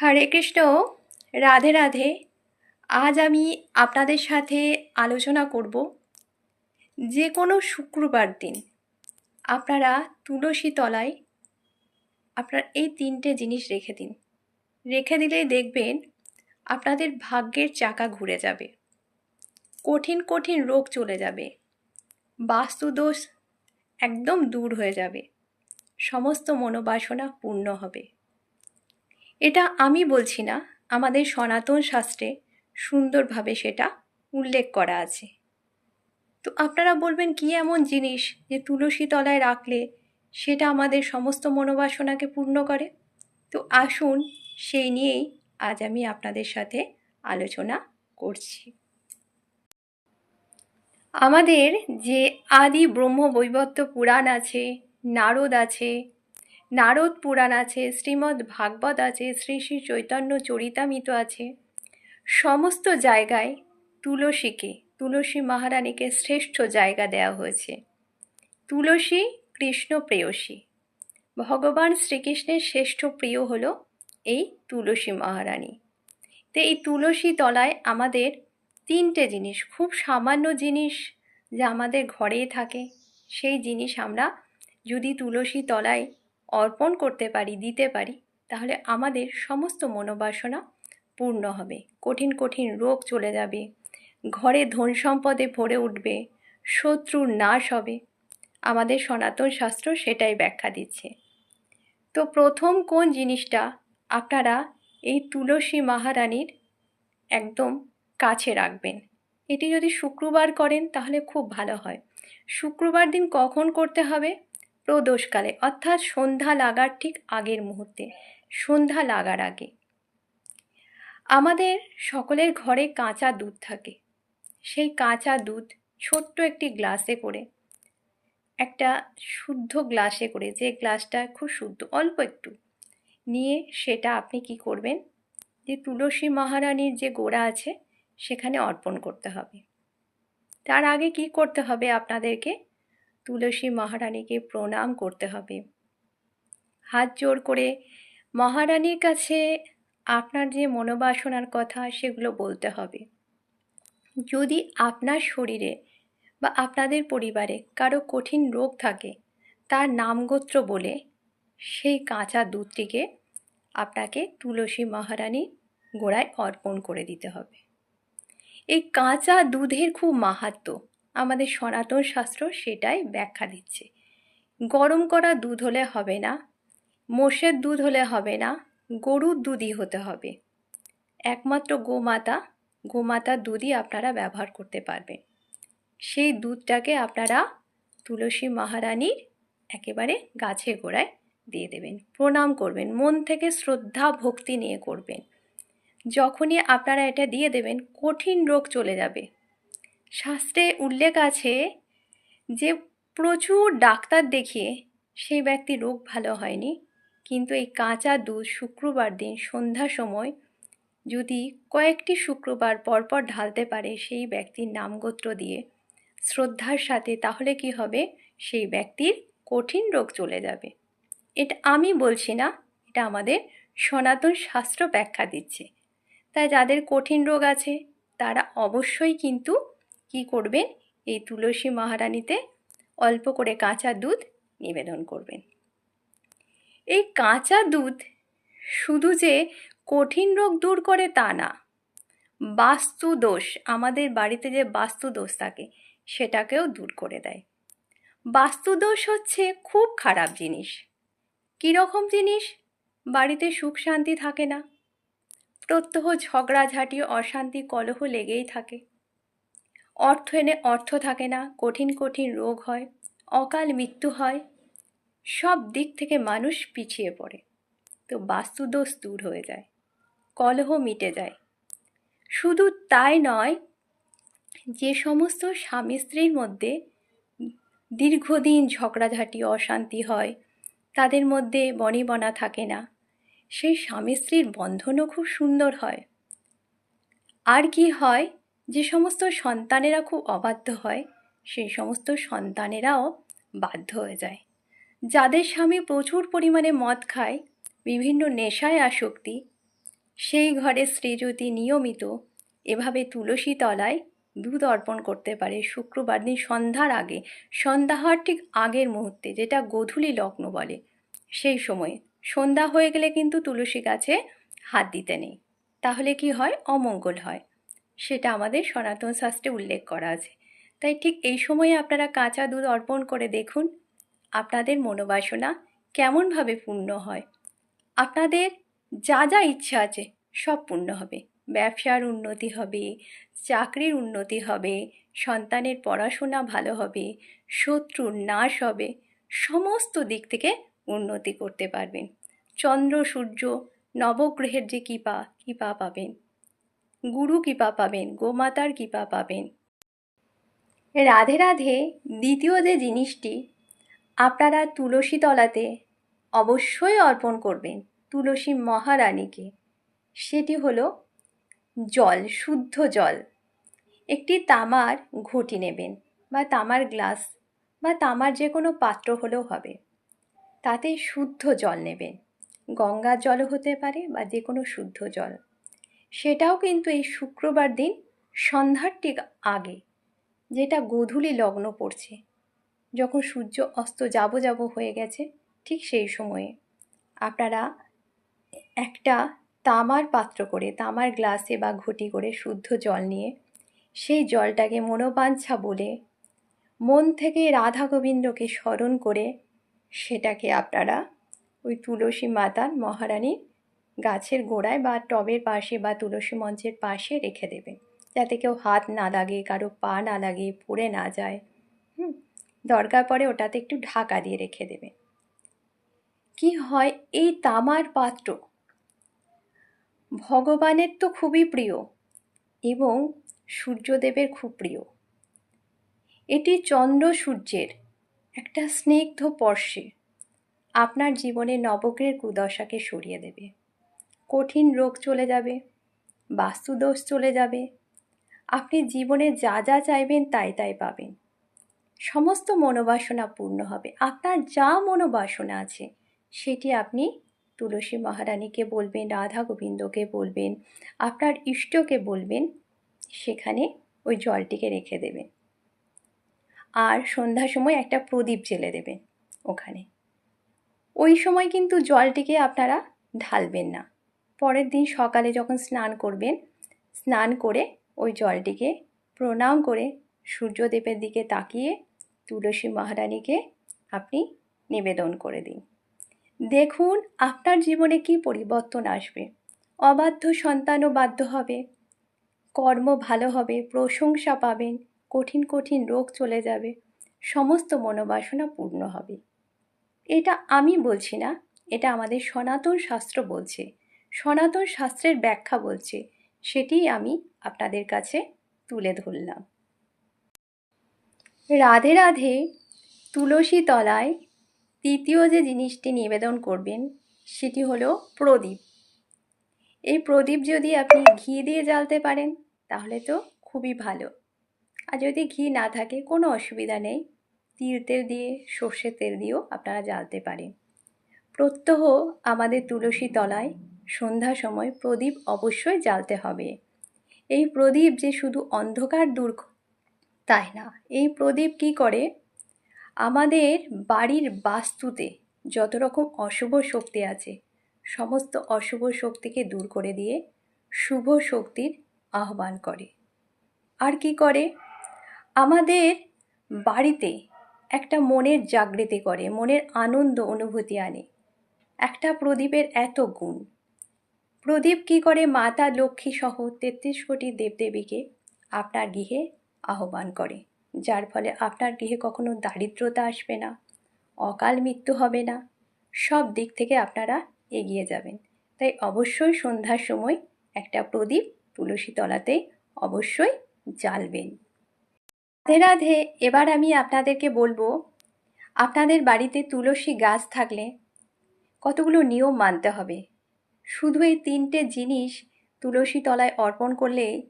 হরে কৃষ্ণ, রাধে রাধে। আজ আমি আপনাদের সাথে আলোচনা করব যে কোনো শুক্রবার দিন। আপনারা তুলসী তলায় আপনার এই তিনটে জিনিস রেখে দিন। রেখে দিলেই দেখবেন আপনাদের ভাগ্যের চাকা ঘুরে যাবে। কঠিন কঠিন রোগ চলে যাবে। বাস্তুদোষ একদম দূর হয়ে যাবে। সমস্ত মনোবাসনা পূর্ণ হবে। এটা আমি বলছি না, আমাদের সনাতন শাস্ত্রে সুন্দরভাবে সেটা উল্লেখ করা আছে। তো আপনারা বলবেন কি এমন জিনিস যে তুলসী তলায় রাখলে সেটা আমাদের সমস্ত মনোবাসনাকে পূর্ণ করে? তো আসুন, সেই নিয়েই আজ আমি আপনাদের সাথে আলোচনা করছি। আমাদের যে আদি ব্রহ্ম বৈবত্য পুরাণ আছে, নারদ আছে নারদ পুরাণ আছে, শ্রীমদ্ ভাগবত আছে, শ্রী শ্রী চৈতন্য চরিতামিত আছে। সমস্ত জায়গায় তুলসীকে, তুলসী মহারানীকে শ্রেষ্ঠ জায়গা দেওয়া হয়েছে। তুলসী, কৃষ্ণ প্রেয়সী। ভগবান শ্রীকৃষ্ণের শ্রেষ্ঠ প্রিয় হল এই তুলসী মহারানী। তো এই তুলসী তলায় আমাদের তিনটে জিনিস, খুব সামান্য জিনিস যা আমাদের ঘরেই থাকে, সেই জিনিস আমরা যদি তুলসী তলায় অর্পণ করতে পারি, দিতে পারি, তাহলে আমাদের সমস্ত মনোবাসনা পূর্ণ হবে। কঠিন কঠিন রোগ চলে যাবে। ঘরে ধন সম্পদে ভরে উঠবে। শত্রুর নাশ হবে। আমাদের সনাতন শাস্ত্র সেটাই ব্যাখ্যা দিচ্ছে। তো প্রথম কোন জিনিসটা? আপনারা এই তুলসী মহারানীর একদম কাছে রাখবেন। এটি যদি শুক্রবার করেন তাহলে খুব ভালো হয়। শুক্রবার দিন কখন করতে হবে? প্রদোষকালে, অর্থাৎ সন্ধ্যা লাগার ঠিক আগের মুহূর্তে, সন্ধ্যা লাগার আগে। আমাদের সকলের ঘরে কাঁচা দুধ থাকে। সেই কাঁচা দুধ ছোট্ট একটি গ্লাসে করে, একটা শুদ্ধ গ্লাসে করে, যে গ্লাসটা খুব শুদ্ধ, অল্প একটু, নিয়ে সেটা আপনি কি করবেন? যে তুলসী মহারানীর যে গোড়া আছে, সেখানে অর্পণ করতে হবে। তার আগে কি করতে হবে আপনাদেরকে? তুলসী মহারানীকে প্রণাম করতে হবে। হাত জোর করে, মহারানীর কাছে আপনার যে মনোবাসনার কথা সেগুলো বলতে হবে। যদি আপনার শরীরে বা আপনাদের পরিবারে কারও কঠিন রোগ থাকে, তার নামগোত্র বলে সেই কাঁচা দুধটিকে আপনাকে তুলসী মহারানী গোড়ায় অর্পণ করে দিতে হবে। এই কাঁচা দুধের খুব মাহাত্ম্য। আমাদের সনাতন শাস্ত্র সেটাই ব্যাখ্যা দিচ্ছে। গরম করা দুধ হলে হবে না, মোষের দুধ হলে হবে না, গরুর দুধই হতে হবে। একমাত্র গোমাতা গোমাতার দুধই আপনারা ব্যবহার করতে পারবেন। সেই দুধটাকে আপনারা তুলসী মহারানীর একেবারে গাছের গোড়ায় দিয়ে দেবেন, প্রণাম করবেন, মন থেকে শ্রদ্ধা, ভক্তি নিয়ে করবেন। যখনই আপনারা এটা দিয়ে দেবেন, কঠিন রোগ চলে যাবে। শাস্ত্রে উল্লেখ আছে যে, প্রচুর ডাক্তার দেখিয়ে সেই ব্যক্তির রোগ ভালো হয়নি। কিন্তু এই কাঁচা দুধ শুক্রবার দিন সন্ধ্যা সময় যদি কয়েকটি শুক্রবার পরপর ঢালতে পারে সেই ব্যক্তির নামগোত্র দিয়ে শ্রদ্ধার সাথে, তাহলে কি হবে? সেই ব্যক্তির কঠিন রোগ চলে যাবে। এটা আমি বলছি না, এটা আমাদের সনাতন শাস্ত্র ব্যাখ্যা দিচ্ছে। তাই যাদের কঠিন রোগ আছে, তারা অবশ্যই কিন্তু কি করবেন এই তুলসী মহারানীতে অল্প করে কাঁচা দুধ নিবেদন করবেন। এই কাঁচা দুধ শুধু যে কঠিন রোগ দূর করে তা না, বাস্তু দোষ, আমাদের বাড়িতে যে বাস্তু দোষ থাকে, সেটাকেও দূর করে দেয়। বাস্তু দোষ হচ্ছে খুব খারাপ জিনিস। কীরকম জিনিস? বাড়িতে সুখ শান্তি থাকে না। প্রত্যহ ঝগড়াঝাঁটি, অশান্তি, কলহ লেগেই থাকে। অর্থ এনে অর্থ থাকে না, কঠিন কঠিন রোগ হয়, অকাল মৃত্যু হয়, সব দিক থেকে মানুষ পিছিয়ে পড়ে। তো বাস্তুদোষ দূর হয়ে যায়, কলহ মিটে যায়। শুধু তাই নয়, যে সমস্ত স্বামী স্ত্রীর মধ্যে দীর্ঘদিন ঝগড়াঝাঁটি, অশান্তি হয়, তাদের মধ্যে বনিবনা থাকে না, সেই স্বামী স্ত্রীর বন্ধনও খুব সুন্দর হয়। আর কি হয় যে সমস্ত সন্তানেরা খুব অবাধ্য হয়, সেই সমস্ত সন্তানেরাও বাধ্য হয়ে যায়। যাদের স্বামী প্রচুর পরিমাণে মদ খায়, বিভিন্ন নেশায় আসক্তি, সেই ঘরে স্ত্রী যদি নিয়মিত এভাবে তুলসী তলায় দুধ অর্পণ করতে পারে শুক্রবার দিন সন্ধ্যার আগে সন্ধ্যা হওয়ার ঠিক আগের মুহূর্তে, যেটা গোধূলি লগ্ন বলে। সেই সময়ে সন্ধ্যা হয়ে গেলে কিন্তু তুলসী গাছে হাত দিতে নেই। তাহলে কি হয়? অমঙ্গল হয়। সেটা আমাদের সনাতন শাস্ত্রে উল্লেখ করা আছে। তাই ঠিক এই সময়ে আপনারা কাঁচা দুধ অর্পণ করে দেখুন, আপনাদের মনোবাসনা কেমনভাবে পূর্ণ হয়। আপনাদের যা যা ইচ্ছা আছে সব পূর্ণ হবে। ব্যবসার উন্নতি হবে, চাকরির উন্নতি হবে, সন্তানের পড়াশোনা ভালো হবে, শত্রুর নাশ হবে, সমস্ত দিক থেকে উন্নতি করতে পারবেন। চন্দ্র, সূর্য, নবগ্রহের যে কৃপা কৃপা পাবেন। গুরু কৃপা পাবেন, গোমাতার কৃপা পাবেন। রাধে রাধে, দ্বিতীয় যে জিনিসটি, আপনারা তুলসী তলাতে অবশ্যই অর্পণ করবেন তুলসী মহারানীকে। সেটি হলো জল, শুদ্ধ জল। একটি তামার ঘটি নেবেন বা তামার গ্লাস বা তামার যে কোনো পাত্র হলেও হবে। তাতে শুদ্ধ জল নেবেন। গঙ্গার জলও হতে পারে বা যে কোনো শুদ্ধ জল। সেটাও কিন্তু এই শুক্রবার দিন সন্ধ্যার ঠিক আগে, যেটা গোধূলি লগ্ন পড়ছে। যখন সূর্য অস্ত যাব যাব হয়ে গেছে ঠিক সেই সময়ে। আপনারা একটা তামার পাত্র করে, তামার গ্লাসে বা ঘটি করে শুদ্ধ জল নিয়ে সেই জলটাকে মনোবাঞ্ছা বলে মন থেকে রাধা গোবিন্দকে স্মরণ করে সেটাকে আপনারা ওই তুলসী মাতার মহারানীর গাছের গোড়ায় বা টবের পাশে বা তুলসী মঞ্চের পাশে রেখে দেবেন যাতে কেউ হাত না লাগে কারও পা না লাগে পড়ে না যায়। হুম, দরকার পড়ে ওটাতে একটু ঢাকা দিয়ে রেখে দেবে। কি হয় এই তামার পাত্র? ভগবানের তো খুবই প্রিয় এবং সূর্যদেবের খুব প্রিয়। এটি চন্দ্র সূর্যের একটা স্নিগ্ধ স্পর্শে আপনার জীবনে নবগ্রের কুদশাকে সরিয়ে দেবে। কঠিন রোগ চলে যাবে, বাস্তুদোষ চলে যাবে। আপনি জীবনে যা যা চাইবেন তাই তাই পাবেন। সমস্ত মনোবাসনা পূর্ণ হবে। আপনার যা মনোবাসনা আছে, সেটি আপনি তুলসী মহারানীকে বলবেন, রাধা গোবিন্দকে বলবেন, আপনার ইষ্টকে বলবেন, সেখানে ওই জলটিকে রেখে দেবেন। আর সন্ধ্যার সময় একটা প্রদীপ জেলে দেবেন ওখানে। ওই সময় কিন্তু জলটিকে আপনারা ঢালবেন না। পরের দিন সকালে যখন স্নান করবেন, স্নান করে ওই জলটিকে প্রণাম করে সূর্যদেবের দিকে তাকিয়ে তুলসী মহারানীকে আপনি নিবেদন করে দিন। দেখুন আপনার জীবনে কি পরিবর্তন আসবে। অবাধ্য সন্তানও বাধ্য হবে। কর্ম ভালো হবে, প্রশংসা পাবেন, কঠিন কঠিন রোগ চলে যাবে, সমস্ত মনোবাসনা পূর্ণ হবে। এটা আমি বলছি না, এটা আমাদের সনাতন শাস্ত্র বলছে। সনাতন শাস্ত্রের ব্যাখ্যা বলছে। সেটিই আমি আপনাদের কাছে তুলে ধরলাম। রাধে রাধে, তুলসী তলায় তৃতীয় যে জিনিসটি নিবেদন করবেন, সেটি হলো প্রদীপ। এই প্রদীপ যদি আপনি ঘি দিয়ে জ্বালতে পারেন, তাহলে তো খুবই ভালো। আর যদি ঘি না থাকে, কোনো অসুবিধা নেই। তিল তেল দিয়ে, সর্ষের তেল দিয়েও আপনারা জ্বালতে পারেন। প্রত্যহ আমাদের তুলসী তলায় সন্ধ্যা সময় প্রদীপ অবশ্যই জ্বালতে হবে। এই প্রদীপ যে শুধু অন্ধকার দূর তাই না? এই প্রদীপ কি করে? আমাদের বাড়ির বাস্তুতে যত রকম অশুভ শক্তি আছে, সমস্ত অশুভ শক্তিকে দূর করে দিয়ে শুভ শক্তির আহ্বান করে। আর কি করে? আমাদের বাড়িতে একটা মনের জাগৃতি করে, মনের আনন্দ, অনুভূতি আনে। একটা প্রদীপের এত গুণ প্রদীপ কি করে মাতা লক্ষ্মী সহ তেত্রিশ কোটি দেবদেবীকে আপনার গৃহে আহ্বান করে? যার ফলে আপনার গৃহে কখনো দারিদ্রতা আসবে না, অকাল মৃত্যু হবে না, সব দিক থেকে আপনারা এগিয়ে যাবেন। তাই অবশ্যই সন্ধ্যার সময় একটা প্রদীপ তুলসী তলাতে অবশ্যই জ্বালবেন। রাধে রাধে, এবার আমি আপনাদেরকে বলব, আপনাদের বাড়িতে তুলসী গাছ থাকলে কতগুলো নিয়ম মানতে হবে? শুধু এই তিনটে জিনিস তুলসী তলায় অর্পণ করলে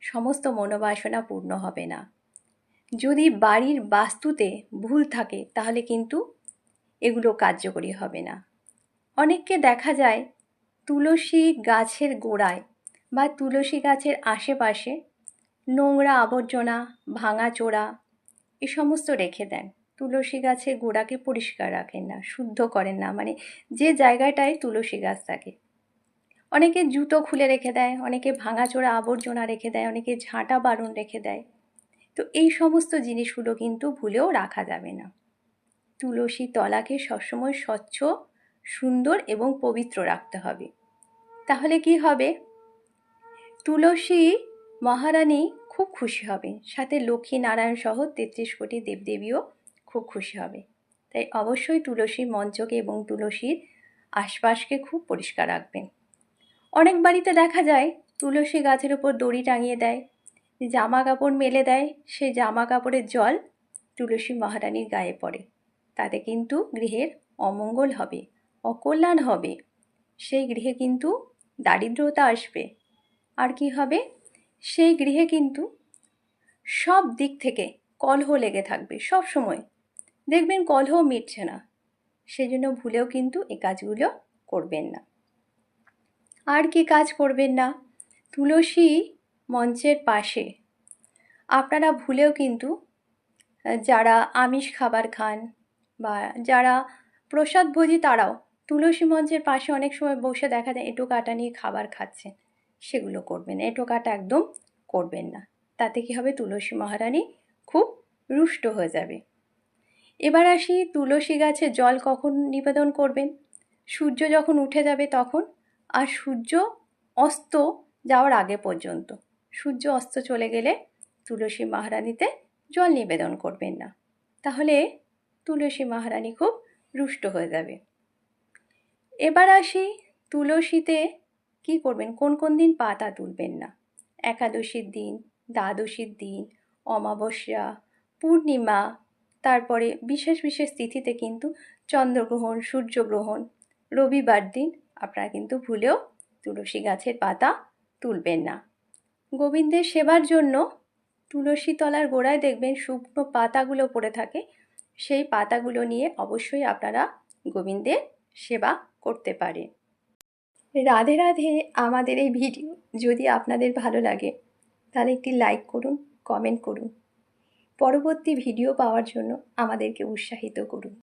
সমস্ত মনোবাসনা পূর্ণ হবে না। যদি বাড়ির বাস্তুতে ভুল থাকে, তাহলে কিন্তু এগুলো কার্যকরী হবে না। অনেককে দেখা যায় তুলসী গাছের গোড়ায় বা তুলসী গাছের আশেপাশে নোংরা আবর্জনা, ভাঙা ভাঙাচোরা এ সমস্ত রেখে দেন। তুলসী গাছের গোড়াকে পরিষ্কার রাখেন না, শুদ্ধ করেন না। মানে যে জায়গাটায় তুলসী গাছ থাকে অনেকে জুতো খুলে রেখে দেয়, অনেকে ভাঙাচোরা আবর্জনা রেখে দেয়, অনেকে ঝাঁটা বারণ রেখে দেয়। তো এই সমস্ত জিনিসগুলো কিন্তু ভুলেও রাখা যাবে না। তুলসী তলাকে সবসময় স্বচ্ছ, সুন্দর এবং পবিত্র রাখতে হবে। তাহলে কি হবে? তুলসী মহারানী খুব খুশি হবে। সাথে লক্ষ্মী নারায়ণ সহ তেত্রিশ কোটি দেবদেবীও খুব খুশি হবে। তাই অবশ্যই তুলসী মঞ্চকে এবং তুলসীর আশপাশকে খুব পরিষ্কার রাখবেন। অনেক বাড়িতে দেখা যায়, তুলসী গাছের উপর দড়ি টাঙিয়ে দেয় জামা কাপড় মেলে দেয় সেই জামা কাপড়ের জল তুলসী মহারানীর গায়ে পড়ে। তাতে কিন্তু গৃহের অমঙ্গল হবে, অকল্যাণ হবে। সেই গৃহে কিন্তু দারিদ্রতা আসবে। আর কি হবে? সেই গৃহে কিন্তু সব দিক থেকে কলহ লেগে থাকবে সব সময়। দেখবেন কলহ মিটছে না। সেজন্য ভুলেও কিন্তু এ কাজগুলো করবেন না। আর কি কাজ করবেন না? তুলসী মঞ্চের পাশে। আপনারা ভুলেও কিন্তু, যারা আমিষ খাবার খান বা যারা প্রসাদভোজী তারাও তুলসী মঞ্চের পাশে অনেক সময় বসে দেখা যায় এঁটো কাটা নিয়ে খাবার খাচ্ছেন, সেগুলো করবেন এঁটো কাটা একদম করবেন না। তাতে কি হবে? তুলসী মহারানী খুব রুষ্ট হয়ে যাবে। এবার আসি তুলসী গাছে জল কখন নিবেদন করবেন? সূর্য যখন উঠে যাবে তখন আর সূর্য অস্ত যাওয়ার আগে পর্যন্ত। সূর্য অস্ত চলে গেলে তুলসী মহারানীতে জল নিবেদন করবেন না। তাহলে তুলসী মহারানী খুব রুষ্ট হয়ে যাবে। এবার আসি তুলসীতে কি করবেন? কোন কোন দিন পাতা তুলবেন না? একাদশীর দিন, দ্বাদশীর দিন, অমাবস্যা, পূর্ণিমা, তারপরে বিশেষ বিশেষ তিথিতে কিন্তু চন্দ্রগ্রহণ, সূর্যগ্রহণ, রবিবার দিন আপনারা কিন্তু ভুলেও তুলসী গাছের পাতা তুলবেন না। গোবিন্দের সেবার জন্য তুলসী তলার গোড়ায় দেখবেন শুকনো পাতাগুলো পড়ে থাকে। সেই পাতাগুলো নিয়ে অবশ্যই আপনারা গোবিন্দের সেবা করতে পারেন। রাধে রাধে আমাদের এই ভিডিও যদি আপনাদের ভালো লাগে, তাহলে একটি লাইক করুন, কমেন্ট করুন। পরবর্তী ভিডিও পাওয়ার জন্য আমাদেরকে উৎসাহিত করুন।